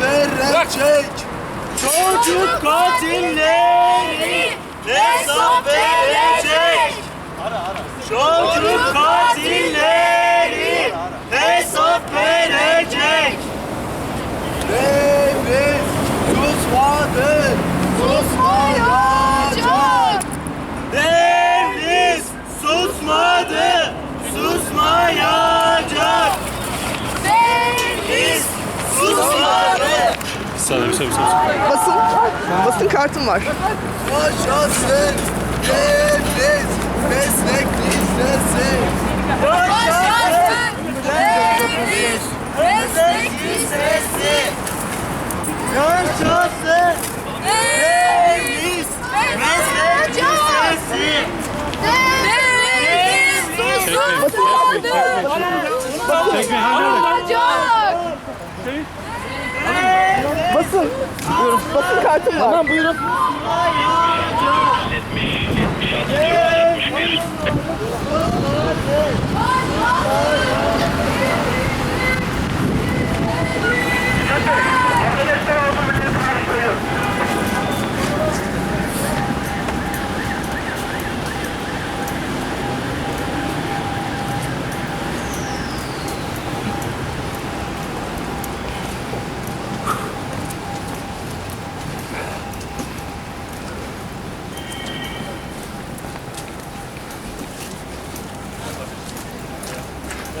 verecek. Çocuk katilleri hesap verecek. Çocuk katilleri hesap verecek. Devlet susmadı, susmayacak. Devlet susmadı, susmayacak. Devlet susmadı. Bir saniye bir saniye. Bir saniye. Basın, basın kartım var. Yaşasın devlet meslek lisesi. Yaşasın devlet meslek lisesi. Yaşasın Basın. Buyurun. Basın kartım var. Tamam buyurun.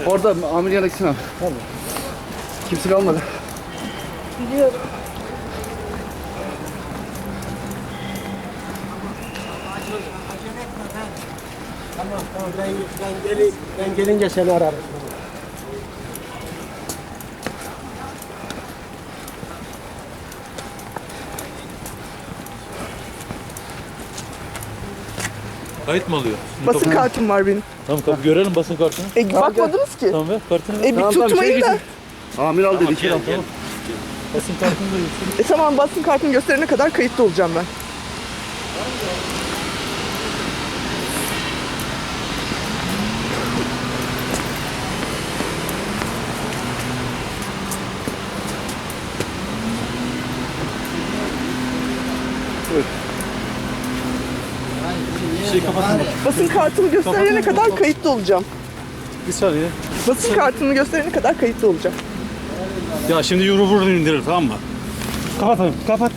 Orada amir yanına gitsin abi. Tamam. Kimse kalmadı. Tamam tamam ben, ben, geli, ben gelince seni ararım. Kayıt mı alıyor? Basın kartım var benim. Tamam kapı görelim basın kartını. E, bakmadınız ki. Tamam ver kartını ver. E bir tutmayın da. Amir al dedi. Gel, tamam. Basın kartını da göster. E tamam basın kartını gösterene kadar kayıtlı olacağım ben. Şey kapatın. Basın kartımı gösterene kadar kayıtlı olacağım. Bir saniye. Basın kartını gösterene kadar kayıtlı olacağım. Ya şimdi vurur indirir tamam mı? Kapat abi kapat.